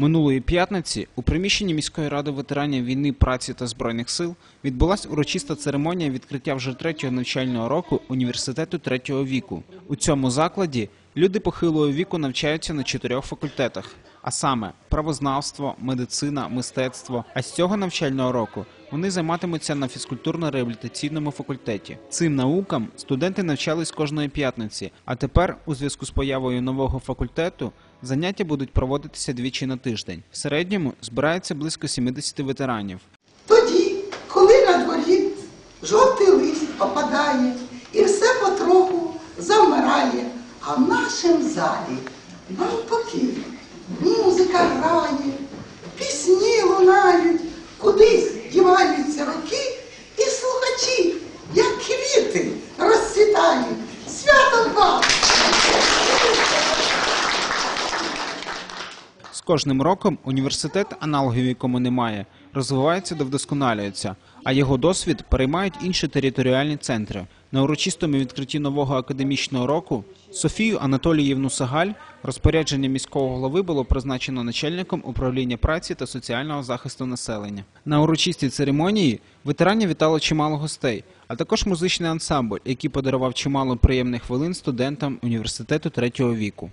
Минулої п'ятниці у приміщенні міської ради ветеранів війни, праці та збройних сил відбулася урочиста церемонія відкриття вже третього навчального року університету третього віку. У цьому закладі люди похилого віку навчаються на чотирьох факультетах, а саме правознавство, медицина, мистецтво. А з цього навчального року вони займатимуться на фізкультурно-реабілітаційному факультеті. Цим наукам студенти навчались кожної п'ятниці, а тепер, у зв'язку з появою нового факультету, заняття будуть проводитися двічі на тиждень. В середньому збирається близько 70 ветеранів. Тоді, коли на дворі жовтий лист опадає і все потроху завмирає, а в нашому залі навпаки музика грає, пісні лунають, кудись діваються роки, і слухачі, як квіти, розцвітають. Святом вам! З кожним роком університет, аналогів якому немає, розвивається та вдосконалюється, а його досвід переймають інші територіальні центри. На урочистому відкритті нового академічного року Софію Анатоліївну Сагаль розпорядження міського голови було призначено начальником управління праці та соціального захисту населення. На урочистій церемонії ветеранів вітало чимало гостей, а також музичний ансамбль, який подарував чимало приємних хвилин студентам університету третього віку.